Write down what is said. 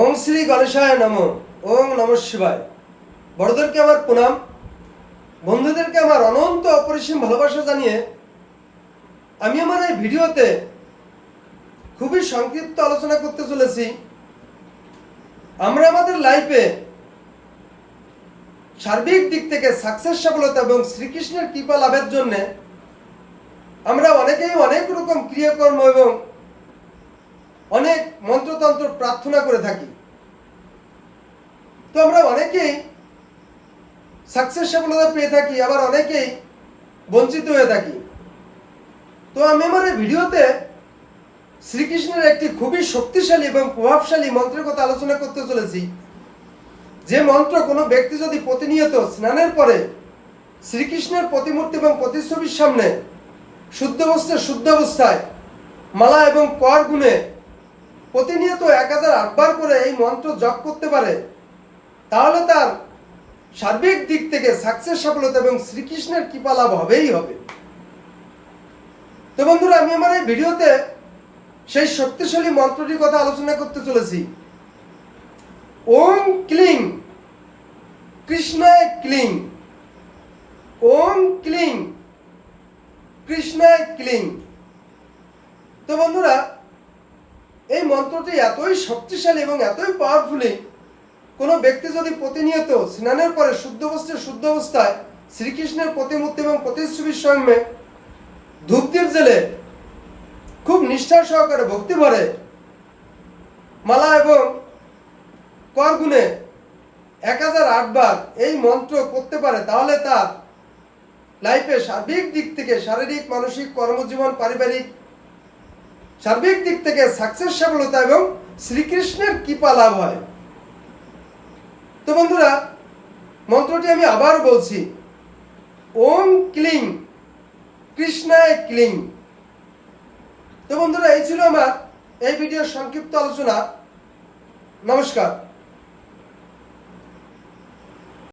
ওং শ্রী গণেশায় নম, ওং নম শিবায়। বড়দেরকে আমার প্রণাম। বন্ধুদেরকে আমার অনন্ত অপরিসীম ভালোবাসা জানিয়ে আমি আমার এই ভিডিওতে খুবই সংক্ষিপ্ত আলোচনা করতে চলেছি। আমরা আমাদের লাইফে সার্বিক দিক থেকে সাকসেস সফলতা এবং শ্রীকৃষ্ণের কৃপা লাভের জন্যে আমরা অনেকেই অনেক রকম ক্রিয়াকর্ম এবং অনেক মন্ত্রতন্ত্র প্রার্থনা করে থাকি। তো আমরা অনেকেই সাকসেস সফলতা পেয়ে থাকি, আবার অনেকেই বঞ্চিত হয়ে থাকি। তো আমি আমার এই ভিডিওতে শ্রীকৃষ্ণের একটি খুবই শক্তিশালী এবং প্রভাবশালী মন্ত্রের কথা আলোচনা করতে চলেছি। যে মন্ত্র কোনো ব্যক্তি যদি প্রতিনিয়ত স্নানের পরে শ্রীকৃষ্ণের প্রতিমূর্তি এবং প্রতিচ্ছবির সামনে শুদ্ধ বস্ত্রে শুদ্ধ অবস্থায় মালা এবং কর গুণে প্রতিনিয়ত এক হাজার আটবার করে এই মন্ত্র জপ করতে পারে, তাহলে তার সার্বিক দিক থেকে সাকসেস সফলতা এবং শ্রীকৃষ্ণের কৃপা লাভ হবেই হবে। তো বন্ধুরা, আমি আমার এই ভিডিওতে সেই শক্তিশালী মন্ত্রটির কথা আলোচনা করতে চলেছি। ওম ক্লিং, কৃষ্ণায় ক্লিং, ওম ক্লিং, কৃষ্ণায় ক্লিং। তো বন্ধুরা এই মন্ত্রটি এতই শক্তিশালী এবং এতই পাওয়ারফুলি কোনো ব্যক্তি যদি প্রতিনিয়ত স্নানের পরে শুদ্ধ বস্ত্রে শুদ্ধ অবস্থায় শ্রীকৃষ্ণের প্রতিমূর্তি এবং প্রতিচ্ছবির সঙ্গে ধূপদীপ জেলে খুব নিষ্ঠা সহকারে ভক্তি ভরে মালা এবং কর গুণে এক হাজার আটবার এই মন্ত্র করতে পারে, তাহলে তার লাইফে সার্বিক দিক থেকে শারীরিক, মানসিক, কর্মজীবন, পারিবারিক সার্বিক দিক থেকে সাকসেস সফলতা এবং শ্রীকৃষ্ণের কৃপা লাভ হয়। তো বন্ধুরা, মন্ত্রটি আমি আবার বলছি, ওম ক্লিং, কৃষ্ণায় ক্লিং। তো বন্ধুরা, এই ছিল আমার এই ভিডিওর সংক্ষিপ্ত আলোচনা। নমস্কার।